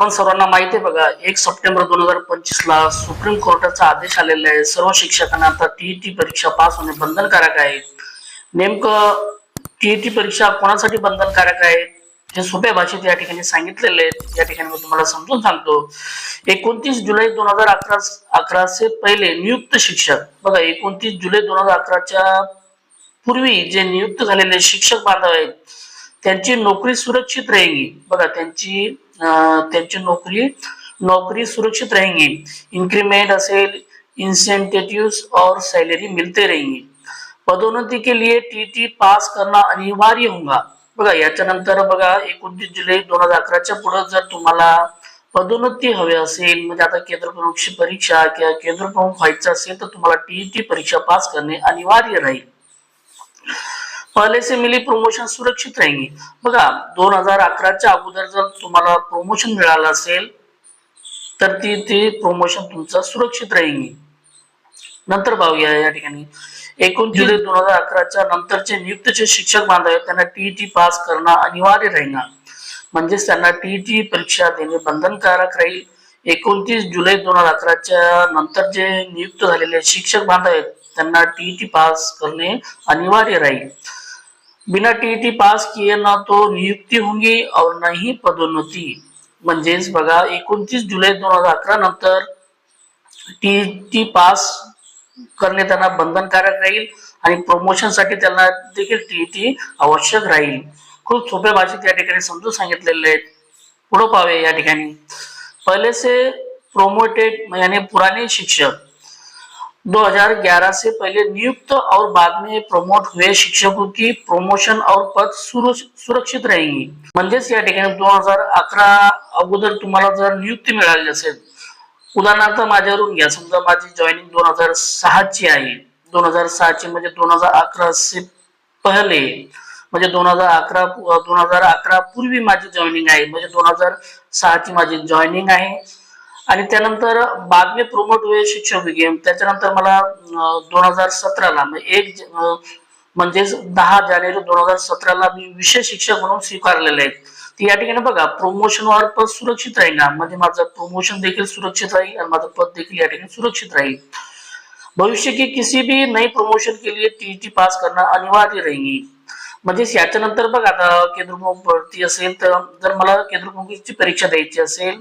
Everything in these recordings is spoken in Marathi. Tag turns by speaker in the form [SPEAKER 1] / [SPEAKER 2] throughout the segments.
[SPEAKER 1] आपण सर्वांना माहिती आहे बघा एक सप्टेंबर दोन हजार पंचवीस ला सुप्रीम कोर्टाचा आदेश आलेला आहे. सर्व शिक्षकांना आता टीईटी परीक्षा पास होणे बंधनकारक आहे. नेमकं टीईटी परीक्षा कोणासाठी बंधनकारक आहे हे सोप्या भाषेत या ठिकाणी सांगितलेले आहेत या ठिकाणी मी तुम्हाला समजून सांगतो. एकोणतीस जुलै दोन हजार अकरा अकराचे पहिले नियुक्त शिक्षक. बघा एकोणतीस जुलै दोन हजार अकराच्या पूर्वी जे नियुक्त झालेले शिक्षक बांधव आहेत त्यांची नोकरी सुरक्षित रहेगी. बघा त्यांची त्यांची नोकरी नोकरी सुरक्षित रहेंगी. इंक्रीमेंट असेल इंसेंटेटिव्ह और सैलरी मिलते रहेंगी. पदोन्नती के लिए टीटी पास करना अनिवार्य होगा बघा याच्यानंतर बघा एकोणतीस जुलै दोन हजार अकराच्या पुढे जर तुम्हाला पदोन्नती हवी असेल म्हणजे आता केंद्र प्रमुखची परीक्षा किंवा केंद्र प्रमुख व्हायचं असेल तर तुम्हाला टीईटी परीक्षा पास करणे अनिवार्य राहील. पहले से मिली प्रमोशन सुरक्षित रहेंगी बघा दोन हजार अकराच्या अगोदर जर तुम्हाला प्रमोशन मिळालं असेल तर ती ते प्रमोशन तुमचं सुरक्षित राहील. नंतर पाहूया या ठिकाणी. एकूण जुलै दोन हजार अकराच्या नंतरचे नियुक्तचे शिक्षक बांधव त्यांना टीईटी पास करणं अनिवार्य राहणार. म्हणजेच त्यांना टीईटी परीक्षा देणे बंधनकारक राहील. एकोणतीस जुलै दोन हजार अकराच्या नंतर जे नियुक्त झालेले शिक्षक बांधव आहेत त्यांना टीईटी पास करणे अनिवार्य राहील. बिना टीईटी पास किए ना तो नियुक्ती होंगी और नाही पदोन्नती। म्हणजेच बघा एकोणतीस जुलै दोन हजार अकरा नंतर टीईटी पास करणे त्यांना बंधनकारक राहील आणि प्रमोशनसाठी त्यांना देखील टीईटी आवश्यक राहील. खूप सोप्या भाषेत या ठिकाणी समजून सांगितलेले आहेत. पुढं पावे या ठिकाणी. पहिले से प्रोमोटेड याने पुराने शिक्षक 2011 से पहले नियुक्त और बाद में प्रमोट हुए शिक्षकों की प्रमोशन और पद सुरु- सुरक्षित रहेंगी। म्हणजेच या ठिकाणी दोन हजार अकरा अगोदर तुम्हाला जर नियुक्ती मिळाली असेल उदाहरणार्थ माझ्यावरून घ्या. समजा माझी जॉईनिंग दोन हजार सहाची आहे. दोन हजार सहाची म्हणजे दोन हजार अकरा से पहिले म्हणजे दोन हजार अकरा दोन हजार अकरा पूर्वी माझी जॉईनिंग आहे. म्हणजे दोन हजार सहाची माझी जॉईनिंग आहे. आणि त्यानंतर बातमी प्रोमोट प्रमोट हुए शिक्षक गेम त्याच्यानंतर मला दोन हजार सतराला एक म्हणजेच दहा जानेवारी दोन हजार सतराला मी विषय शिक्षक म्हणून स्वीकारलेले आहेत. या ठिकाणी बघा promotion वर पद सुरक्षित राहील ना? म्हणजे माझं प्रमोशन देखील सुरक्षित राहील आणि माझं पद देखील या ठिकाणी सुरक्षित राहील. भविष्य की किसी भी नई प्रमोशन के लिए टीटी पास करना अनिवार्य राहील म्हणजेच याच्यानंतर बघा आता केंद्रप्रमुख भरती असेल तर जर मला केंद्रप्रमुखीची परीक्षा द्यायची असेल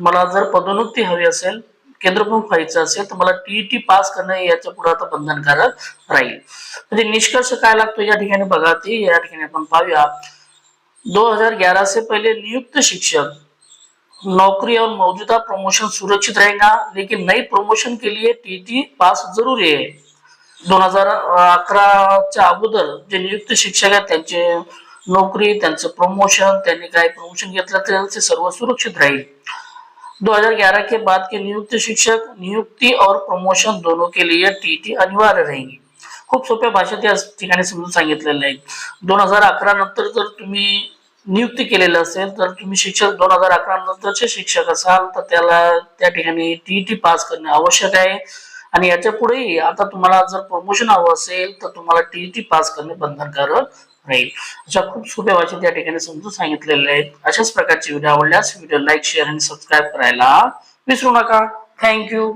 [SPEAKER 1] मला जर पदोन्नती हवी असेल केंद्रप्रमुख व्हायचं असेल तर मला टीईटी पास करणं याच्यापुढे आता बंधनकारक राहील. म्हणजे निष्कर्ष काय लागतो या ठिकाणी बघा ते या ठिकाणी आपण पाहूया. 2011 से पहले नियुक्त शिक्षक नौकरी और मौजूदा प्रमोशन सुरक्षित रहेगा लेकिन नई प्रमोशन के लिए टीटी पास जरूरी आहे. दोन हजार अकराच्या अगोदर जे नियुक्त शिक्षक आहेत त्यांचे नोकरी त्यांचं प्रमोशन त्यांनी काय प्रमोशन घेतलं तर ते सर्व सुरक्षित राहील. 2011 के बाद के नियुक्त शिक्षक नियुक्ती और प्रमोशन दोनों के लिए टीटी अनिवार्य रहेगी। खूप सोप्या भाषेत या ठिकाणी समजून सांगितलेलं आहे. दोन हजार अकरा नंतर जर तुम्ही नियुक्ती केलेलं असेल तर तुम्ही शिक्षक दोन हजार अकरा नंतरचे शिक्षक असाल तर त्याला त्या ठिकाणी टीईटी पास करणे आवश्यक आहे. आणि याच्या पुढेही आता तुम्हाला जर प्रमोशन हवं असेल तर तुम्हाला टीईटी पास करणे बंधनकारक राहील अशा खूप सोप्या भाषेत या ठिकाणी समजून सांगितलेले आहेत. अशाच प्रकारचे व्हिडिओ आवडल्यास व्हिडिओ लाईक शेअर आणि सबस्क्राईब करायला विसरू नका. थँक्यू